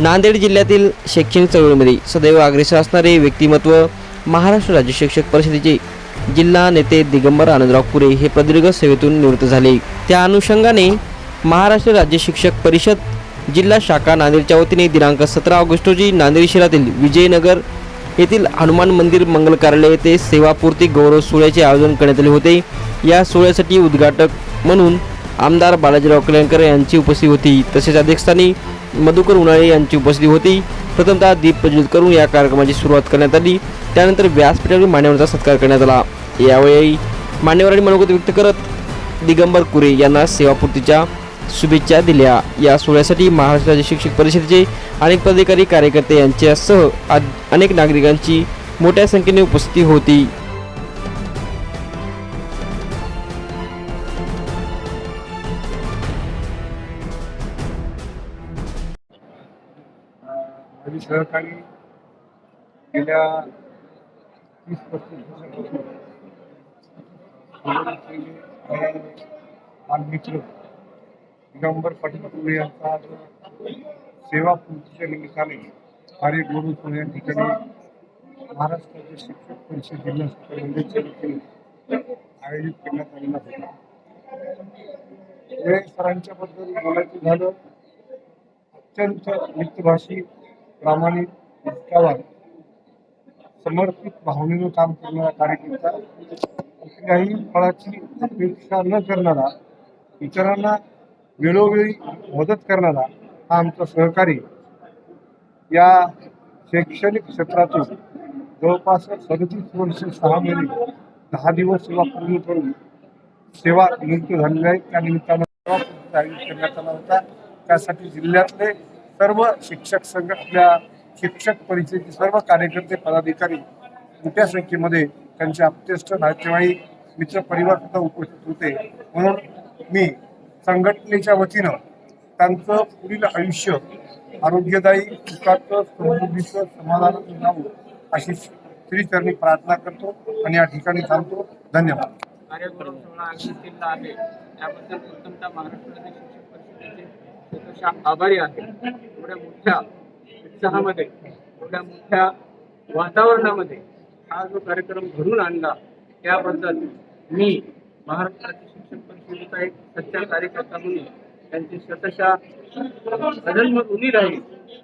नांदेड जिल्ह्यातील शैक्षणिक चळवळीमध्ये सदैव अग्रेसर असणारे व्यक्तिमत्व महाराष्ट्र राज्य शिक्षक परिषदेचे जिल्हा नेते दिगंबर आनंदराव पुरे हे प्रदीर्घ सेवेतून निवृत्त झाले. त्या अनुषंगाने महाराष्ट्र राज्य शिक्षक परिषद जिल्हा शाखा नांदेडच्या वतीने दिनांक सतरा ऑगस्ट रोजी नांदेड शहरातील विजयनगर येथील हनुमान मंदिर मंगल कार्यालय येथे सेवापूर्ती गौरव सोहळ्याचे आयोजन करण्यात आले होते. या सोहळ्यासाठी उद्घाटक म्हणून आमदार बालाजीराव कल्याणकर यांची उपस्थिती होती. तसेच अध्यक्षस्थानी मधुकर उन्हाळे यांची उपस्थिती होती. प्रथमतः दीप प्रज्वलित करून या कार्यक्रमाची सुरुवात करण्यात आली. त्यानंतर व्यासपीठावरील मान्यवरांचा सत्कार करण्यात आला. यावेळी मान्यवरांनी मनोगत व्यक्त करत दिगंबर कुरे यांना सेवापूर्तीच्या शुभेच्छा दिल्या. या सोहळ्यासाठी महाराष्ट्र राज्य शिक्षक परिषदेचे अनेक पदाधिकारी कार्यकर्ते यांच्यासह आ- अनेक नागरिकांची मोठ्या संख्येने उपस्थिती होती. माझे सहकारी गेल्या तीस पस्तीस वर्षापासून सोबत असलेले दिगंबर पाटील पुरे यांचा आज सेवा पूर्तीच्या निमित्ताने कार्य गुरु पुणे या ठिकाणी महाराष्ट्राचे शिक्षक परिषद जिल्हा शिक्षण वतीने आयोजित करण्यात आलेला होता. पुरे सरांच्या बद्दल बोलायचं झालं अत्यंत मित्रभाषी प्रामाणिक निष्ठावान समर्पित भावनेनं काम करणारा कार्यकर्ता कुठल्याही फळाची अपेक्षा न करणारा इतरांना वेळोवेळी मदत करणारा हा आमचा सहकारी. या शैक्षणिक क्षेत्रातून जवळपास सदतीस वर्ष सहा महिने दहा दिवस सेवा पूर्ण करून सेवा नियुक्त झालेली आहे. त्या निमित्तानं सेवा करण्यात आला होता. त्यासाठी जिल्ह्यातले सर्व शिक्षक संघ आपल्या शिक्षक परिषदेचे सर्व कार्यकर्ते पदाधिकारी मोठ्या संख्येमध्ये त्यांचे अप्तेष्ट नातेवाईक मित्र परिवार सुद्धा उपस्थित होते. म्हणून मी संघटनेच्या वतीनं त्यांचं पुढील आयुष्य आरोग्यदायी सुखाचं समृद्धीचं समाधानाचं जावं अशी श्रीचरणी प्रार्थना करतो आणि या ठिकाणी थांबतो. धन्यवाद. कार्यक्रम सोहळा आयोजित आहे. त्याबद्दल महाराष्ट्र शिक्षक परिषदेचे आभारी आहे. एवढ्या मोठ्या उत्साहामध्ये एवढ्या मोठ्या वातावरणामध्ये हा जो कार्यक्रम घडून आणला त्याबद्दल मी महाराष्ट्र राज्य शिक्षक परिषदेचा एक सच्चा कार्यकर्ता म्हणून त्यांची स्वतःच्या अजन्म उभी राहील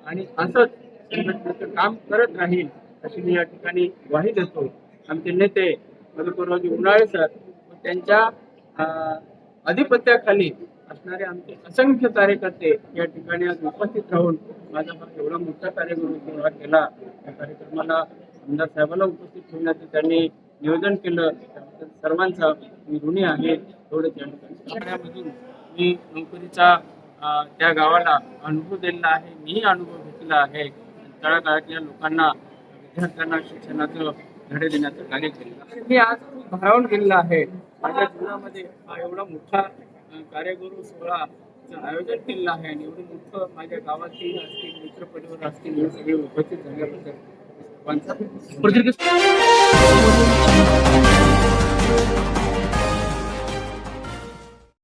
आणि असंच संघटनेचं काम करत राहील अशी मी या ठिकाणी ग्वाही देतो. आमचे नेते मधुकररावजी उन्हाळे सर त्यांच्या अं, अधिपत्याखाली असणारे आमचे असंख्य कार्यकर्ते या ठिकाणी आज उपस्थित राहून माझा हा एवढा मोठा कार्यक्रम सोहळा केला. या कार्यक्रमाला आमदार साहेबाला उपस्थित ठेवण्याचं त्यांनी नियोजन केलं. त्याबद्दल सर्वांचा मी ऋणी आहे. एवढंच या ठिकाणी मी नोकरीचा त्या गावाला अनुभव दिलेला आहे. मीही अनुभव घेतलेला आहे. तळागाळातल्या लोकांना विद्यार्थ्यांना शिक्षणाचं धडे देण्याचं कार्य केलं मी आज भारावून गेलेला आहे. माझ्या जीवनामध्ये हा एवढा मोठा कार्यगुरू सोहळा आयोजन केलेलं आहे आणि एवढं मोठं माझ्या गावातील असतील मित्र असतील हे सगळे उपस्थित झाल्याबद्दल